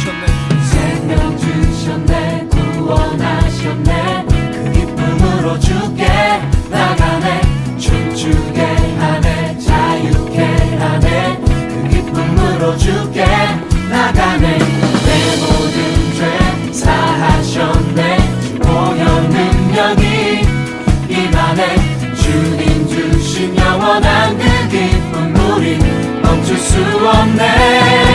주셨네. 생명 주셨네 구원하셨네. 그 기쁨으로 죽게 나가네. 춤추게 하네 자유케 하네. 그 기쁨으로 죽게 나가네. 내 모든 죄 사하셨네. 보현 능력이 이만해 주님 주신 영원한 그 기쁨 우리 멈출 수 없네.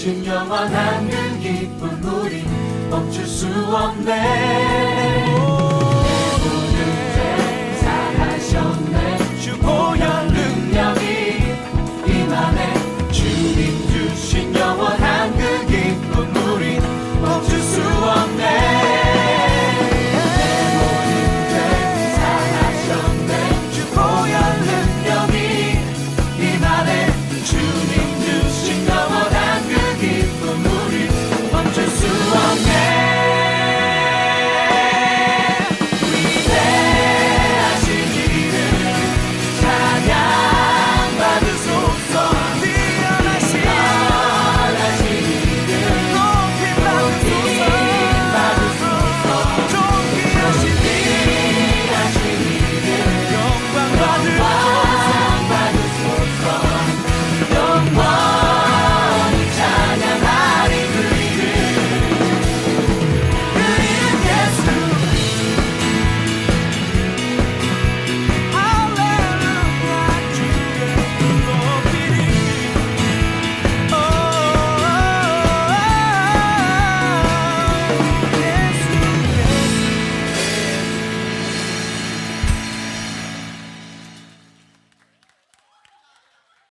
주신 영원한 그 기쁨 우리 멈출 수 없네.